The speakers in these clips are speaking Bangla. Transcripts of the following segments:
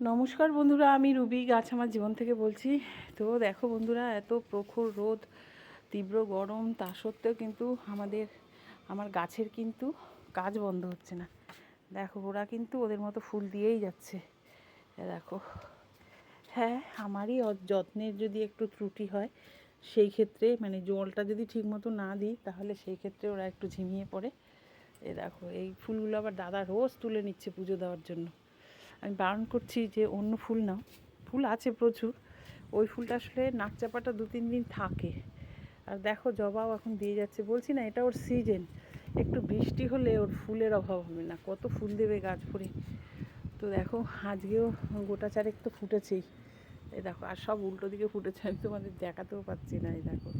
নমস্কার বন্ধুরা, আমি রুবি, গাছ আমার জীবন থেকে বলছি। তো দেখো বন্ধুরা, এত প্রখর রোদ, তীব্র গরম, তা সত্ত্বেও কিন্তু আমাদের, আমার গাছের কিন্তু কাজ বন্ধ হচ্ছে না। দেখো, ওরা কিন্তু ওদের মতো ফুল দিয়েই যাচ্ছে। দেখো হ্যাঁ আমারই যত্নের যদি একটু ত্রুটি হয়, সেই ক্ষেত্রে মানে জলটা যদি ঠিকমতো না দিই, তাহলে সেই ক্ষেত্রে ওরা একটু ঝিমিয়ে পড়ে। এ দেখো, এই ফুলগুলো আবার দাদা রোজ তুলে নিচ্ছে পুজো দেওয়ার জন্য। আমি বারণ করছি যে অন্য ফুল নাও ফুল আছে প্রচুর। ওই ফুলটা আসলে নাক চাপাটা দু তিন দিন থাকে। আর দেখো জবাও এখন দিয়ে যাচ্ছে, বলছি না এটা ওর সিজন একটু বৃষ্টি হলে ওর ফুলের অভাব হবে না, কত ফুল দেবে গাছ ভরে। তো দেখো আজকেও গোটা চারেক তো ফুটেছেই। এই দেখো, আর সব উল্টো দিকে ফুটেছে, আমি তোমাদের দেখাতেও পাচ্ছি না, এই দেখো।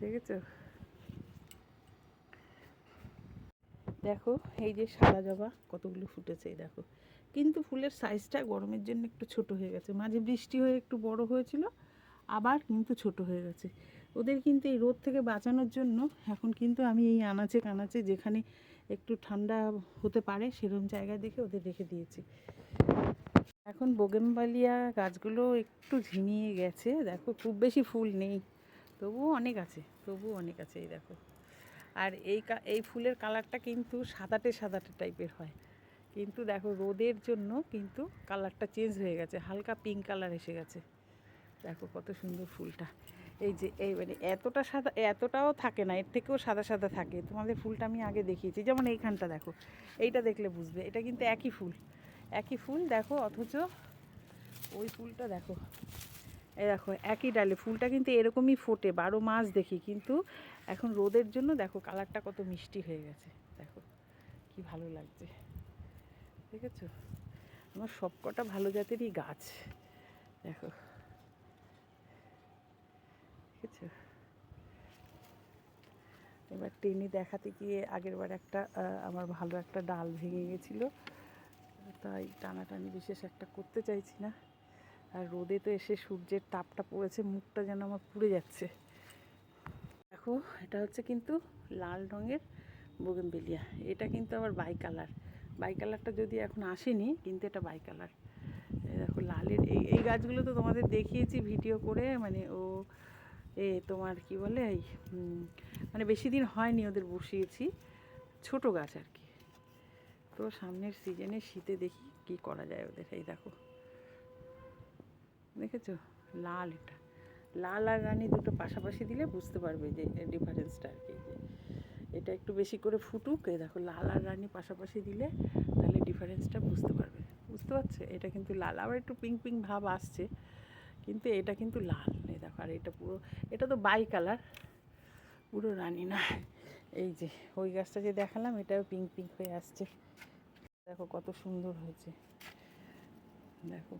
দেখেছ? দেখো, এই যে সাদা জবা, কতগুলো ফুটেছে দেখো। কিন্তু ফুলের সাইজটা গরমের জন্য একটু ছোট হয়ে গেছে। মাঝে বৃষ্টি হয়ে একটু বড় হয়েছিল, আবার কিন্তু ছোট হয়ে গেছে। ওদের কিন্তু এই রোদ থেকে বাঁচানোর জন্য এখন কিন্তু আমি এই আনাচে কানাচে যেখানে একটু ঠান্ডা হতে পারে সেরকম জায়গায় দেখে ওদের রেখে দিয়েছি। এখন বোগেমবালিয়া গাছগুলো একটু ঝিমিয়ে গেছে। দেখো, খুব বেশি ফুল নেই। তবুও অনেক আছে, তবুও অনেক আছে, এই দেখো। আর এই এই ফুলের কালারটা কিন্তু সাদাটে সাদাটে টাইপের হয়। কিন্তু দেখো রোদের জন্য কিন্তু কালারটা চেঞ্জ হয়ে গেছে, হালকা পিঙ্ক কালার এসে গেছে। দেখো কত সুন্দর ফুলটা। এই যে, এই মানে এতটা সাদা, এতটাও থাকে না, এর থেকেও সাদা সাদা থাকে। তোমাদের ফুলটা আমি আগে দেখিয়েছি, যেমন এইখানটা দেখো, এইটা দেখলে বুঝবে, এটা কিন্তু একই ফুল। একই ফুল দেখো, অথচ ওই ফুলটা দেখো। এই দেখো, একই ডালে, ফুলটা কিন্তু এরকমই ফোটে, বারো মাস দেখি, কিন্তু এখন রোদের জন্য দেখো কালারটা কত মিষ্টি হয়ে গেছে। দেখো, কি ভালো লাগছে। দেখেছ? আমার সবকটা ভালো জাতেরই গাছ। দেখো। দেখেছ? এবার টেনে দেখাতে গিয়ে আগেরবার একটা আমার ভালো একটা ডাল ভেঙে গেছিল। তাই টানাটানি বিশেষ একটা করতে চাইছি না। আর রোদে তো এসে সূর্যের তাপটা পড়েছে, মুখটা যেন আমার পুড়ে যাচ্ছে। দেখো, এটা হচ্ছে কিন্তু লাল রঙের বোগেনবেলিয়া। এটা কিন্তু আবার বাই কালার বাই কালারটা যদি এখন আসেনি, কিন্তু এটা বাই কালার দেখো, লালের এই এই গাছগুলো তো তোমাদের দেখিয়েছি ভিডিও করে মানে ও, এ তোমার কি বলে, এই মানে বেশি দিন হয়নি ওদের বসিয়েছি। ছোট গাছ আর কি। তো সামনের সিজনে শীতে দেখি কি করা যায় ওদের। এই দেখো। দেখেছ? লাল এটা। লাল আর রানী দুটো পাশাপাশি দিলে বুঝতে পারবে যে ডিফারেন্সটা আর কি। যে এটা একটু বেশি করে ফুটুক দেখো, লাল আর রানী পাশাপাশি দিলে তাহলে ডিফারেন্সটা বুঝতে পারবে। বুঝতে পারছ? এটা কিন্তু লাল। আবার একটু পিঙ্ক পিঙ্ক ভাব আসছে, কিন্তু এটা কিন্তু লাল, এই দেখো, আর এটা পুরো, এটা তো বাই কালার পুরো রানী না। এই যে, ওই গাছটা যে দেখালাম, এটাও পিঙ্ক পিঙ্ক হয়ে আসছে। দেখো কত সুন্দর হয়েছে। দেখো।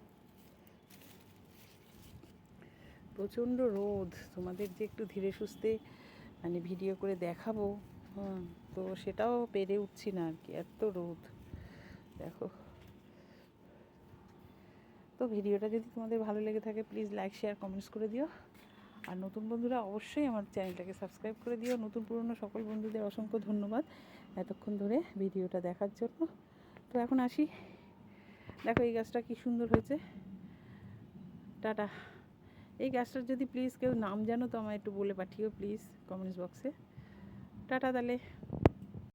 প্রচণ্ড রোদ তোমাদের যে একটু ধীরে সুস্থে মানে ভিডিও করে দেখাবো হুম, তো সেটাও পেরে উঠছি না আর কি এত রোদ। দেখো। তো ভিডিওটা যদি তোমাদের ভালো লেগে থাকে প্লিজ লাইক শেয়ার কমেন্টস করে দিও। আর নতুন বন্ধুরা অবশ্যই আমার চ্যানেলটাকে সাবস্ক্রাইব করে দিও। নতুন পুরনো সকল বন্ধুদের অসংখ্য ধন্যবাদ এতক্ষণ ধরে ভিডিওটা দেখার জন্য। তো এখন আসি। দেখো এই গাছটা কি সুন্দর হয়েছে। টাটা। এই গাছটার যদি প্লিজ কেউ নাম জানো তো আমায় একটু বলে পাঠিও প্লিজ কমেন্টস বক্সে টাটা তাহলে।